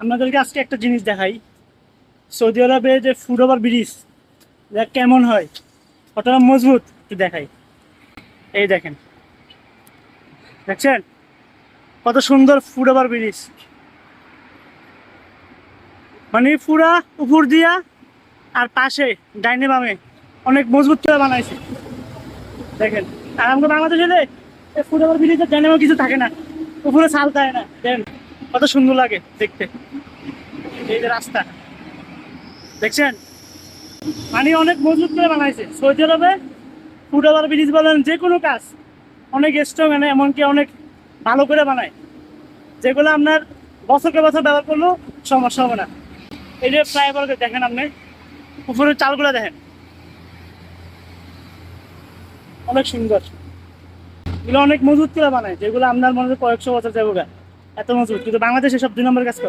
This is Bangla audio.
আপনাদেরকে আজকে একটা জিনিস দেখাই। সৌদি আরবে যে ফুট ওভার ব্রিজ দেখ কেমন হয়। কতটা মজবুত দেখাই। এই দেখেন। দেখছেন? কত সুন্দর ফুট ওভার ব্রিজ মানে পুরা উপর দিয়া আর পাশে, ডাইনে বামে, অনেক মজবুত করে বানাইছে। দেখেন। আর আমাদের বাংলাদেশে ফুট ওভার ব্রিজের ডাইনে কিছু থাকে না। উপরে ছাল থাকে না। দেখেন কত সুন্দর লাগে দেখতে। এই যে রাস্তা। দেখছেন? পানি অনেক মজবুত করে বানাইছে। সৌদি আরবে ফুট ব্রিজ বলেন, যে কোনো কাজ। অনেক স্ট্রং মানে এমনকি অনেক ভালো করে বানায়। যেগুলো আপনার বছরকে বছর ব্যবহার করলেও সমস্যা হবে না। এই যে ফ্লাইওভার দেখেন আপনি। উপরের চালগুলো দেখেন। অনেক সুন্দর। এগুলো অনেক মজবুত করে বানায়, যেগুলো আপনার মনে কয়েকশো বছর যাব। এত মজবুত কিন্তু বাংলাদেশে সব দুই নম্বর কাজ করে।